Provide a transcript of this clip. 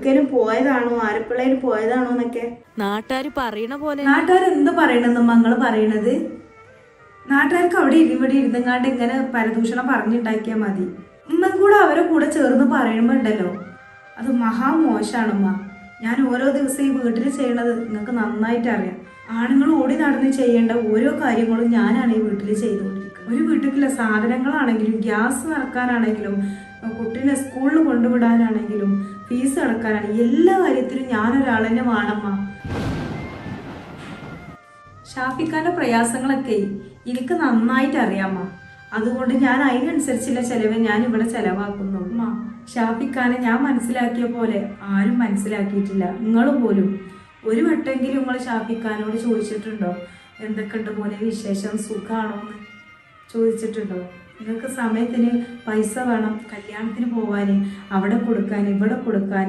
എവിടേക്കേലും പോയതാണോ? ആരപ്പിള്ളേലും പോയതാണോ എന്നൊക്കെ? നാട്ടുകാര് പറയണ പോലെ. നാട്ടുകാർ എന്ത് പറയണെന്ന് മങ്ങൾ പറയണത്? നാട്ടുകാർക്ക് അവിടെ ഇരുവിടെ ഇരുന്നങ്ങാണ്ട് ഇങ്ങനെ പരദൂഷണം പറഞ്ഞുണ്ടാക്കിയാൽ മതി. ഉമ്മൻ കൂടെ അവരെ കൂടെ ചേർന്ന് പറയുമ്പോ ഉണ്ടല്ലോ അത് മഹാ മഹാമോശാണ് ഉമ്മ. ഞാൻ ഓരോ ദിവസം ഈ വീട്ടിൽ ചെയ്യണത് നിങ്ങൾക്ക് നന്നായിട്ട് അറിയാം. ആണുങ്ങൾ ഓടി നടന്ന് ചെയ്യേണ്ട ഓരോ കാര്യങ്ങളും ഞാനാണ് ഈ വീട്ടിൽ ചെയ്തുകൊണ്ടിരിക്കുന്നത്. ഒരു വീട്ടിലുള്ള സാധനങ്ങളാണെങ്കിലും ഗ്യാസ് നിറക്കാനാണെങ്കിലും കുട്ടീനെ സ്കൂളിൽ കൊണ്ടുവിടാനാണെങ്കിലും ഫീസ് അടക്കാനാണ്. എല്ലാ കാര്യത്തിലും ഞാനൊരാളെന്നെ വേണമ്മ. ഷാഫിക്കാന്റെ പ്രയാസങ്ങളൊക്കെ എനിക്ക് നന്നായിട്ട് അറിയാമ്മ. അതുകൊണ്ട് ഞാൻ അതിനനുസരിച്ചുള്ള ചെലവ് ഞാൻ ഇവിടെ ചെലവാക്കുന്നു. അമ്മ ഷാഫിക്കാനെ ഞാൻ മനസ്സിലാക്കിയ പോലെ ആരും മനസ്സിലാക്കിയിട്ടില്ല. നിങ്ങൾ പോലും. ഒരു വട്ടമെങ്കിലും നിങ്ങൾ ഷാഫിക്കാനോട് ചോദിച്ചിട്ടുണ്ടോ? എന്തൊക്കെയുണ്ട് പോലെ വിശേഷം? സുഖമാണോ എന്ന് ചോദിച്ചിട്ടുണ്ടോ? നിങ്ങൾക്ക് സമയത്തിന് പൈസ വേണം കല്യാണത്തിന് പോകാൻ അവിടെ കൊടുക്കാൻ ഇവിടെ കൊടുക്കാൻ